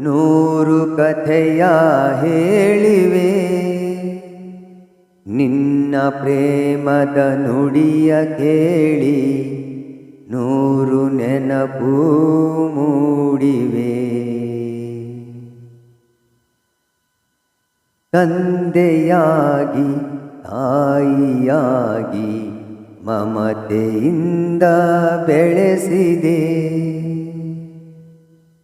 ನೂರು ಕಥೆಯ ಹೇಳಿವೆ. ನಿನ್ನ ಪ್ರೇಮದ ನುಡಿಯ ಕೇಳಿ ನೂರು ನೆನಪು ಮೂಡಿವೆ. ತಂದೆಯಾಗಿ ತಾಯಿಯಾಗಿ ಮಮತೆಯಿಂದ ಬೆಳೆಸಿದೆ.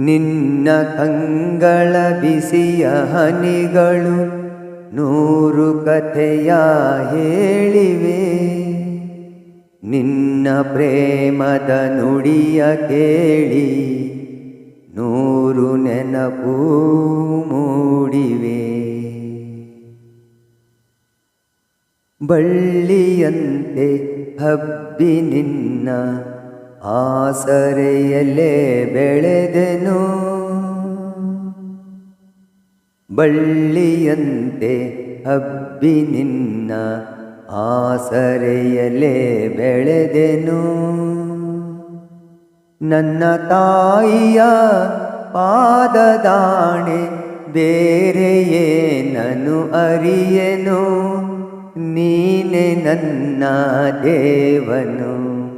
ನಿನ್ನ ಕಂಗಳ ಬಿಸಿಯ ಹನಿಗಳು ನೂರು ಕಥೆಯ ಹೇಳಿವೆ. ನಿನ್ನ ಪ್ರೇಮದ ನುಡಿಯ ಕೇಳಿ ನೂರು ನೆನಪು ಮೂಡಿವೆ. ಬಳ್ಳಿಯಂತೆ ಹಬ್ಬಿ ನಿನ್ನ ಆಸರೆಯಲ್ಲೇ ಬೆಳೆದೆನು. ಬಳ್ಳಿಯಂತೆ ಹಬ್ಬಿ ನಿನ್ನ ಆಸರೆಯಲ್ಲೇ ಬೆಳೆದೆನು. ನನ್ನ ತಾಯಿಯ ಪಾದದಾಣೆ ಬೇರೆಯೇ ನಾನು ಅರಿಯೆನು. ನೀನೆ ನನ್ನ ದೇವನು.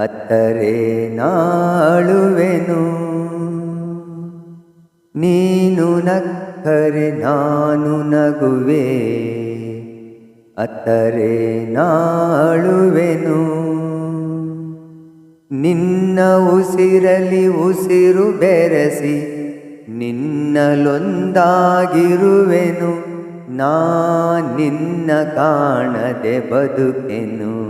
ಅತ್ತರೆ ನಾಳುವೆನು. ನೀನು ನಕ್ಕರೆ ನಾನು ನಗುವೆ. ಅತ್ತರೆ ನಾಳುವೆನು. ನಿನ್ನ ಉಸಿರಲಿ ಉಸಿರು ಬೆರೆಸಿ ನಿನ್ನಲೊಂದಾಗಿರುವೆನು ನಾ ನಿನ್ನ ಕಾಣದೆ ಬದುಕೆನು.